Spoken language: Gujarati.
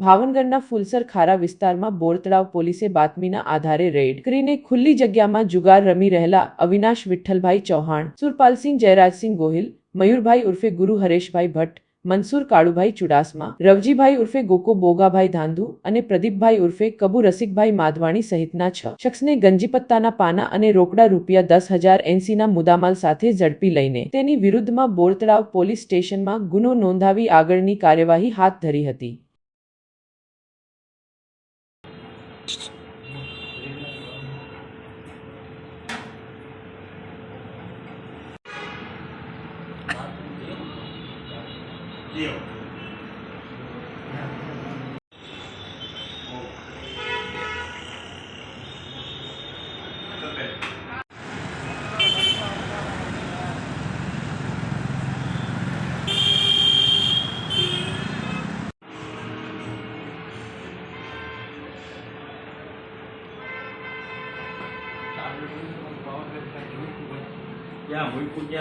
ભાવનગરના ફુલસર ખારા વિસ્તારમાં બોરતળાવ પોલીસે બાતમીના આધારે રેડ કરીને ખુલ્લી જગ્યામાં જુગાર રમી રહેલા અવિનાશ વિઠ્ઠલભાઈ ચૌહાણ, સુરપાલસિંહ જયરાજસિંહ ગોહિલ, મયુરભાઈ ઉર્ફે ગુરુ હરેશભાઈ ભટ્ટ, મનસુર કાળુભાઈ ચુડાસમા, રવજીભાઈ ઉર્ફે ગોકો બોગાભાઈ ધાંધુ અને પ્રદીપભાઈ ઉર્ફે કબુ રસિકભાઈ માધવાણી સહિતના છ શખ્સને ગંજીપત્તાના પાના અને રોકડા રૂપિયા દસ હજાર એંસીના મુદ્દામાલ સાથે ઝડપી લઈને તેની વિરુદ્ધમાં બોરતળાવ પોલીસ સ્ટેશનમાં ગુનો નોંધાવી આગળની કાર્યવાહી હાથ ધરી હતી. Deal. Yeah, we could, yeah.